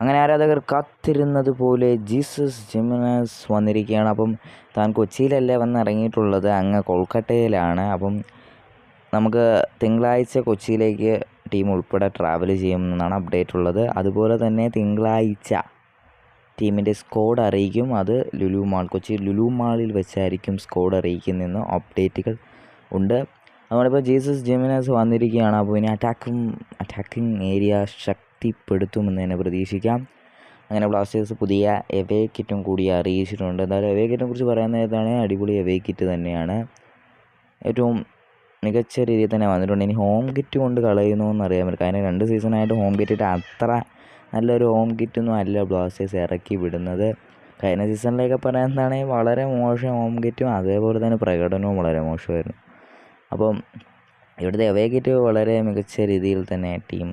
അങ്ങനെ ആരാധകർ കാത്തിരുന്നത് പോലെ ജീസസ് ജിമിനസ് വന്നിരിക്കുകയാണ്. അപ്പം താൻ കൊച്ചിയിലല്ല വന്നിറങ്ങിയിട്ടുള്ളത്? അങ്ങ് കൊൽക്കട്ടയിലാണ്. അപ്പം നമുക്ക് തിങ്കളാഴ്ച കൊച്ചിയിലേക്ക് ടീം ഉൾപ്പെടെ ട്രാവൽ ചെയ്യുമെന്നാണ് അപ്ഡേറ്റ് ഉള്ളത്. അതുപോലെ തന്നെ തിങ്കളാഴ്ച ടീമിന്റെ സ്കോഡ് അറിയിക്കും. അത് ലുലു മാൾ കൊച്ചി ലുലു മാളിൽ വെച്ചായിരിക്കും സ്കോഡ് അറിയിക്കുന്നതെന്ന് അപ്ഡേറ്റുകൾ ഉണ്ട്. നമ്മളിപ്പോൾ ജീസസ് ജെമിനാസ് വന്നിരിക്കുകയാണ്. അപ്പോൾ ഇനി അറ്റാക്കും അറ്റാക്കിംഗ് ഏരിയ ശക്തിപ്പെടുത്തുമെന്ന് തന്നെ പ്രതീക്ഷിക്കാം. അങ്ങനെ ബ്ലാസ്റ്റേഴ്സ് പുതിയ എവേ കിറ്റും കൂടി അറിയിച്ചിട്ടുണ്ട്. എന്തായാലും എവേ കിറ്റിനെ കുറിച്ച് പറയാൻ നേരത്താണ് അടിപൊളി എവേ കിറ്റ് തന്നെയാണ്. ഏറ്റവും മികച്ച രീതിയിൽ തന്നെ വന്നിട്ടുണ്ട്. ഇനി ഹോം കിറ്റ് കൊണ്ട് കളയുന്നു എന്നറിയാൻ പറ്റും കാരണം രണ്ട് സീസണായിട്ട് ഹോം കിറ്റിട്ട് അത്ര നല്ലൊരു ഹോം കിറ്റൊന്നും അല്ല ബ്ലാസ്റ്റേഴ്സ് ഇറക്കി വിടുന്നത്. കഴിഞ്ഞ സീസണിലേക്ക് പറയുന്നതാണെങ്കിൽ വളരെ മോശം ഹോം കിറ്റും അതേപോലെ തന്നെ പ്രകടനവും വളരെ മോശമായിരുന്നു. അപ്പം ഇവിടുത്തെ എവേ കിറ്റ് വളരെ മികച്ച രീതിയിൽ തന്നെ ടീം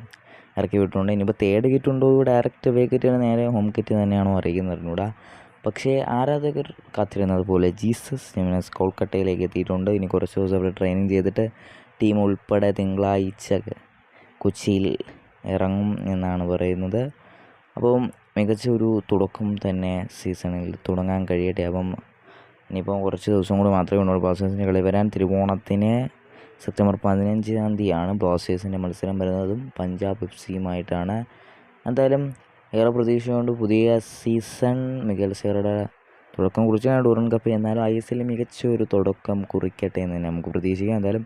ഇറക്കി വിട്ടിട്ടുണ്ട്. ഇനിയിപ്പോൾ തേർഡ് കിറ്റ് ഉണ്ടോ? ഡയറക്റ്റ് എവേ കിറ്റിന് നേരെ ഹോം കിറ്റ് തന്നെയാണോ അറിയിക്കുന്നത് അറിഞ്ഞൂടാ പക്ഷേ ആരാധകർ കാത്തിരുന്നത് പോലെ ജീസസ് ജിമിനസ് കൊൽക്കട്ടയിലേക്ക് എത്തിയിട്ടുണ്ട്. ഇനി കുറച്ച് ദിവസം അവിടെ ട്രെയിനിങ് ചെയ്തിട്ട് ടീം ഉൾപ്പെടെ തിങ്കളാഴ്ച കൊച്ചിയിൽ ഇറങ്ങും എന്നാണ് പറയുന്നത്. അപ്പം മികച്ച ഒരു തുടക്കം തന്നെ സീസണിൽ തുടങ്ങാൻ കഴിയട്ടെ. അപ്പം ഇനിയിപ്പം കുറച്ച് ദിവസം കൂടി മാത്രമേ ഉള്ളൂ ബ്ലാസ്റ്റേഴ്സിന്റെ കളി വരാൻ. തിരുവോണത്തിന് സെപ്റ്റംബർ പതിനഞ്ചാം തീയതിയാണ് ബ്ലാസ്റ്റേഴ്സിന്റെ മത്സരം വരുന്നതും പഞ്ചാബ് എഫ് സിയുമായിട്ടാണ് എന്തായാലും ഏറെ പ്രതീക്ഷയുണ്ട് പുതിയ സീസൺ മികൽ സേറയുടെ തുടക്കം കുറിച്ചാണ് ഡൂറൻ കപ്പ്. എന്നാലും ഐ എസ് എല്ലിൽ മികച്ച ഒരു തുടക്കം കുറിക്കട്ടെ എന്ന് തന്നെ നമുക്ക് പ്രതീക്ഷിക്കാം. എന്തായാലും